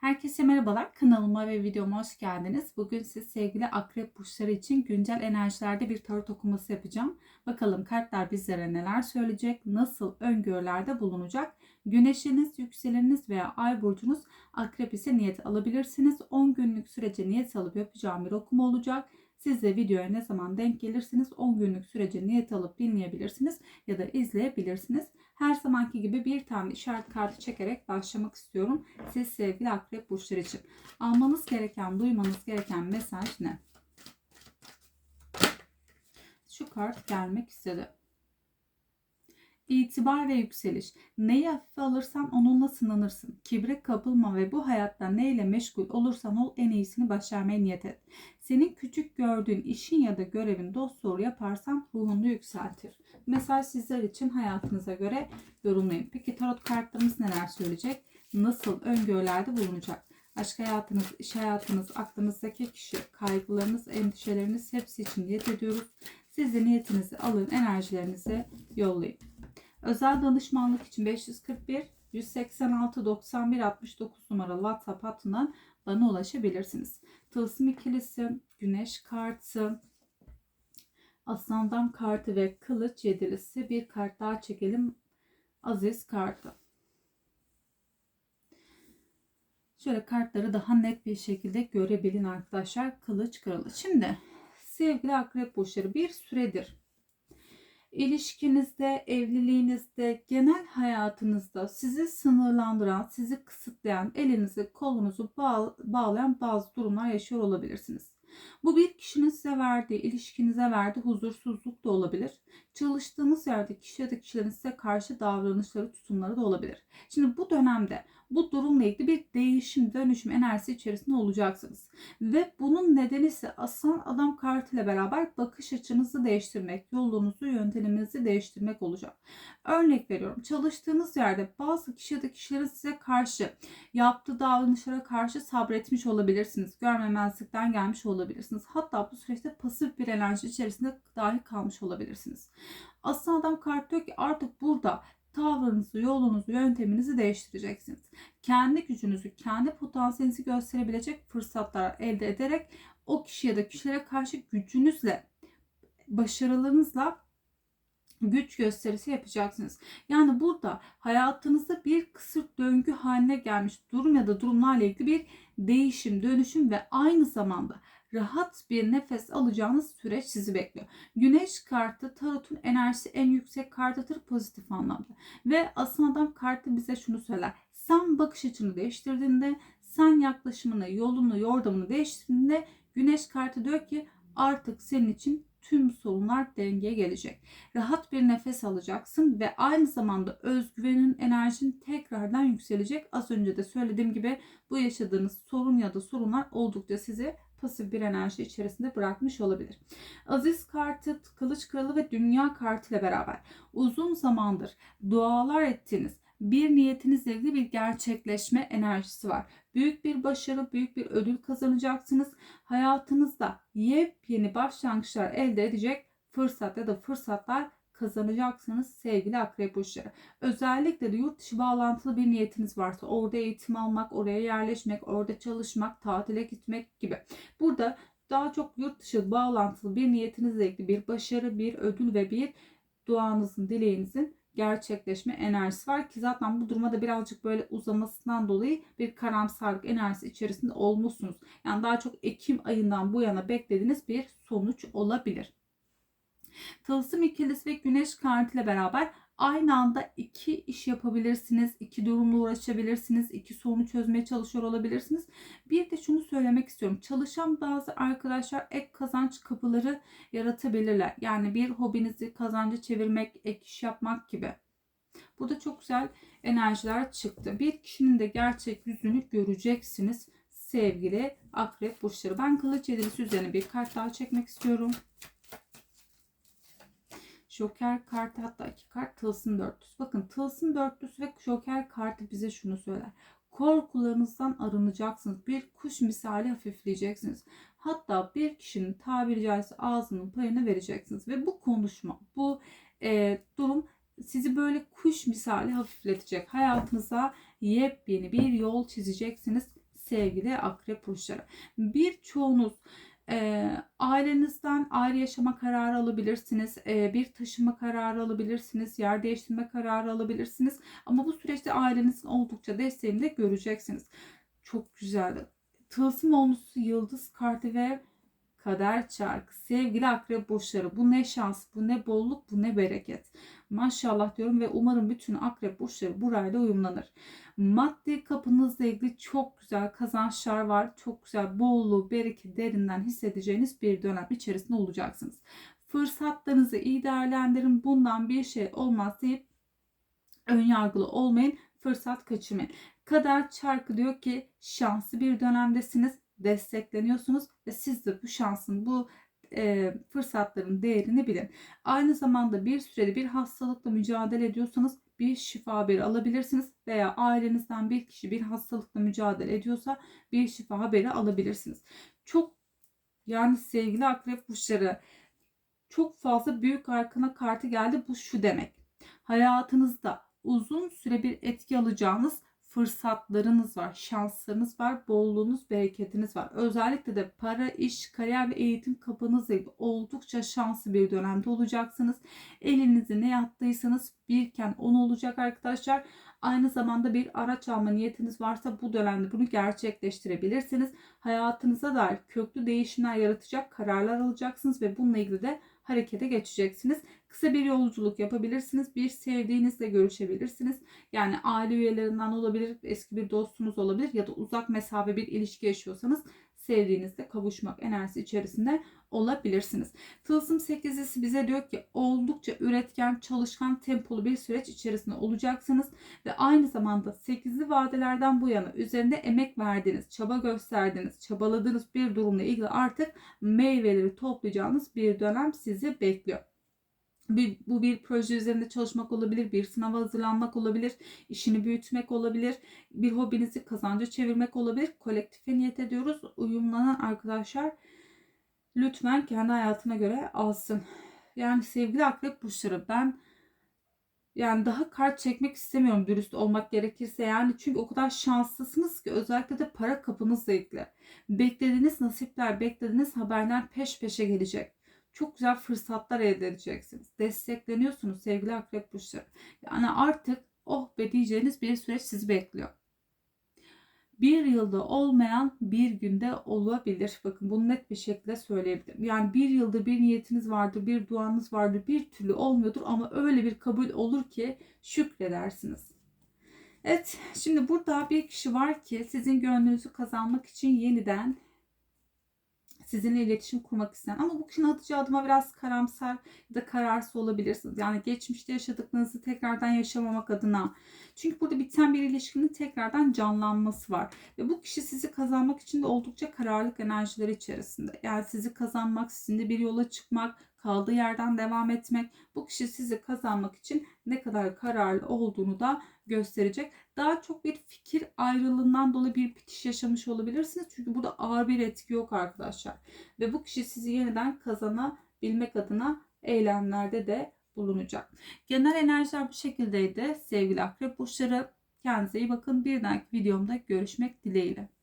Herkese merhabalar. Kanalıma ve videoma hoş geldiniz. Bugün siz sevgili akrep burçları için güncel enerjilerde bir tarot okuması yapacağım. Bakalım kartlar bizlere neler söyleyecek, nasıl öngörülerde bulunacak. Güneşiniz, yükseleniniz veya ay burcunuz akrep ise niyet alabilirsiniz. 10 günlük sürece niyet alıp yapacağım bir okuma olacak. Siz de videoya ne zaman denk gelirsiniz 10 günlük sürece niyet alıp dinleyebilirsiniz ya da izleyebilirsiniz. Her zamanki gibi bir tane işaret kartı çekerek başlamak istiyorum. Siz sevgili akrep burçları için. Almanız gereken, duymanız gereken mesaj ne? Şu kart gelmek istedi. İtibar ve yükseliş. Neyi hafife alırsan onunla sınanırsın. Kibre kapılma ve bu hayatta neyle meşgul olursan ol en iyisini başarmaya niyet et. Senin küçük gördüğün işin ya da görevin dost doğru yaparsan ruhunu yükseltir. Mesaj sizler için hayatınıza göre yorumlayın. Peki tarot kartlarımız neler söyleyecek? Nasıl öngörülerde bulunacak? Aşk hayatınız, iş hayatınız, aklınızdaki kişi, kaygılarınız, endişeleriniz hepsi için niyet ediyoruz. Siz de niyetinizi alın, enerjilerinizi yollayın. Özel danışmanlık için 541 186 91 69 numaralı WhatsApp hattından bana ulaşabilirsiniz. Tılsım ikilisi, güneş kartı, aslandan kartı ve kılıç yedilisi bir kart daha çekelim. Aziz kartı. Şöyle kartları daha net bir şekilde görebilin arkadaşlar. Kılıç kralı. Şimdi sevgili akrep burçları bir süredir ilişkinizde, evliliğinizde, genel hayatınızda sizi sınırlandıran, sizi kısıtlayan, elinizi, kolunuzu bağ bağlayan bazı durumlar yaşıyor olabilirsiniz. Bu bir kişinin size verdiği, ilişkinize verdiği huzursuzluk da olabilir. Çalıştığınız yerde kişi ya da kişilerin size karşı davranışları, tutumları da olabilir. Şimdi bu dönemde bu durumla ilgili bir değişim, dönüşüm enerjisi içerisinde olacaksınız. Ve bunun nedeni ise aslan adam kartıyla beraber bakış açınızı değiştirmek, yolunuzu, yönteminizi değiştirmek olacak. Örnek veriyorum. Çalıştığınız yerde bazı kişi ya da kişilerin size karşı yaptığı davranışlara karşı sabretmiş olabilirsiniz. Görmemezlikten gelmiş olabilirsiniz. Hatta bu süreçte pasif bir enerji içerisinde dahi kalmış olabilirsiniz. Aslan adam kart diyor ki artık burada tavrınızı, yolunuzu, yönteminizi değiştireceksiniz. Kendi gücünüzü, kendi potansiyelinizi gösterebilecek fırsatlar elde ederek o kişi ya da kişilere karşı gücünüzle, başarılarınızla güç gösterisi yapacaksınız. Yani burada hayatınızda bir kısır döngü haline gelmiş durum ya da durumlarla ilgili bir değişim, dönüşüm ve aynı zamanda rahat bir nefes alacağınız süreç sizi bekliyor. Güneş kartı tarotun enerjisi en yüksek kartıdır pozitif anlamda. Ve aslında adam kartı bize şunu söyler. Sen bakış açını değiştirdiğinde, sen yaklaşımını, yolunu, yordamını değiştirdiğinde güneş kartı diyor ki artık senin için tüm sorunlar dengeye gelecek. Rahat bir nefes alacaksın ve aynı zamanda özgüvenin, enerjin tekrardan yükselecek. Az önce de söylediğim gibi bu yaşadığınız sorun ya da sorunlar oldukça sizi pasif bir enerji içerisinde bırakmış olabilir. Aziz kartı, kılıç kralı ve dünya kartı ile beraber uzun zamandır dualar ettiğiniz bir niyetinizle ilgili bir gerçekleşme enerjisi var. Büyük bir başarı, büyük bir ödül kazanacaksınız. Hayatınızda yepyeni başlangıçlar elde edecek fırsat ya da fırsatlar kazanacaksınız sevgili akrep burçları. Özellikle de yurt dışı bağlantılı bir niyetiniz varsa orada eğitim almak, oraya yerleşmek, orada çalışmak, tatile gitmek gibi. Burada daha çok yurt dışı bağlantılı bir niyetinizle ilgili bir başarı, bir ödül ve bir duanızın, dileğinizin gerçekleşme enerjisi var ki zaten bu duruma da birazcık böyle uzamasından dolayı bir karamsarlık enerjisi içerisinde olmuşsunuz. Yani daha çok Ekim ayından bu yana beklediğiniz bir sonuç olabilir. Tılsım ikilisi ve güneş kartıyla beraber aynı anda iki iş yapabilirsiniz. iki durumla uğraşabilirsiniz. iki sorunu çözmeye çalışıyor olabilirsiniz. Bir de şunu söylemek istiyorum. Çalışan bazı arkadaşlar ek kazanç kapıları yaratabilirler. Yani bir hobinizi kazanca çevirmek, ek iş yapmak gibi. Burada çok güzel enerjiler çıktı. Bir kişinin de gerçek yüzünü göreceksiniz sevgili akrep burçları. Ben kılıç yedilisi üzerine bir kart daha çekmek istiyorum. Joker kartı hatta iki kart tılsım dörtlüsü. Bakın tılsım dörtlüsü ve Joker kartı bize şunu söyler. Korkularınızdan arınacaksınız. Bir kuş misali hafifleyeceksiniz. Hatta bir kişinin tabiri caizse ağzının payını vereceksiniz. Ve bu konuşma, bu e, durum sizi böyle kuş misali hafifletecek. Hayatınıza yepyeni bir yol çizeceksiniz sevgili akrep burçları. Birçoğunuz e, ailenizden ayrı yaşama kararı alabilirsiniz. E, bir taşıma kararı alabilirsiniz. Yer değiştirme kararı alabilirsiniz. Ama bu süreçte ailenizin oldukça desteğini de göreceksiniz. Çok güzel. Tılsım olmuşsu yıldız kartı ve kader çarkı. Sevgili akrep burçları bu ne şans, bu ne bolluk, bu ne bereket. Maşallah diyorum ve umarım bütün akrep burçları burayla uyumlanır. Maddi kapınızla ilgili çok güzel kazançlar var. Çok güzel bolluğu, bereket derinden hissedeceğiniz bir dönem içerisinde olacaksınız. Fırsatlarınızı iyi değerlendirin. Bundan bir şey olmaz deyip ön yargılı olmayın. Fırsat kaçırmayın. Kader çarkı diyor ki şanslı bir dönemdesiniz. Destekleniyorsunuz ve siz de bu şansın, bu e, fırsatların değerini bilin. Aynı zamanda bir sürede bir hastalıkla mücadele ediyorsanız bir şifa haberi alabilirsiniz veya ailenizden bir kişi bir hastalıkla mücadele ediyorsa bir şifa haberi alabilirsiniz. Çok yani sevgili akrep burçları çok fazla büyük arkana kartı geldi. Bu şu demek. Hayatınızda uzun süre bir etki alacağınız fırsatlarınız var, şanslarınız var, bolluğunuz, bereketiniz var. Özellikle de para, iş, kariyer ve eğitim kapınızla ilgili oldukça şanslı bir dönemde olacaksınız. Elinizi ne yaptıysanız birken on olacak arkadaşlar. Aynı zamanda bir araç alma niyetiniz varsa bu dönemde bunu gerçekleştirebilirsiniz. Hayatınıza dair köklü değişimler yaratacak kararlar alacaksınız ve bununla ilgili de harekete geçeceksiniz. Kısa bir yolculuk yapabilirsiniz. Bir sevdiğinizle görüşebilirsiniz. Yani aile üyelerinden olabilir, eski bir dostunuz olabilir ya da uzak mesafe bir ilişki yaşıyorsanız sevdiğinizle kavuşmak enerjisi içerisinde olabilirsiniz. Tılsım 8'lisi bize diyor ki oldukça üretken, çalışkan, tempolu bir süreç içerisinde olacaksınız ve aynı zamanda 8'li vadelerden bu yana üzerinde emek verdiğiniz, çaba gösterdiğiniz, çabaladığınız bir durumla ilgili artık meyveleri toplayacağınız bir dönem sizi bekliyor. Bir, bu bir proje üzerinde çalışmak olabilir, bir sınava hazırlanmak olabilir, işini büyütmek olabilir, bir hobinizi kazanca çevirmek olabilir. Kolektife niyet ediyoruz. Uyumlanan arkadaşlar lütfen kendi hayatına göre alsın. Yani sevgili akrep burçları ben yani daha kart çekmek istemiyorum dürüst olmak gerekirse yani çünkü o kadar şanslısınız ki özellikle de para kapınızla ilgili. Beklediğiniz nasipler, beklediğiniz haberler peş peşe gelecek çok güzel fırsatlar elde edeceksiniz. Destekleniyorsunuz sevgili akrep burçları. Yani artık oh be diyeceğiniz bir süreç sizi bekliyor. Bir yılda olmayan bir günde olabilir. Bakın bunu net bir şekilde söyleyebilirim. Yani bir yıldır bir niyetiniz vardır, bir duanız vardır, bir türlü olmuyordur ama öyle bir kabul olur ki şükredersiniz. Evet, şimdi burada bir kişi var ki sizin gönlünüzü kazanmak için yeniden sizinle iletişim kurmak isteyen ama bu kişinin atacağı adıma biraz karamsar ya da kararsız olabilirsiniz. Yani geçmişte yaşadıklarınızı tekrardan yaşamamak adına. Çünkü burada biten bir ilişkinin tekrardan canlanması var. Ve bu kişi sizi kazanmak için de oldukça kararlılık enerjileri içerisinde. Yani sizi kazanmak, sizinle bir yola çıkmak, kaldığı yerden devam etmek bu kişi sizi kazanmak için ne kadar kararlı olduğunu da gösterecek. Daha çok bir fikir ayrılığından dolayı bir bitiş yaşamış olabilirsiniz. Çünkü burada ağır bir etki yok arkadaşlar. Ve bu kişi sizi yeniden kazanabilmek adına eylemlerde de bulunacak. Genel enerjiler bu şekildeydi. Sevgili akrep burçları kendinize iyi bakın. Bir dahaki videomda görüşmek dileğiyle.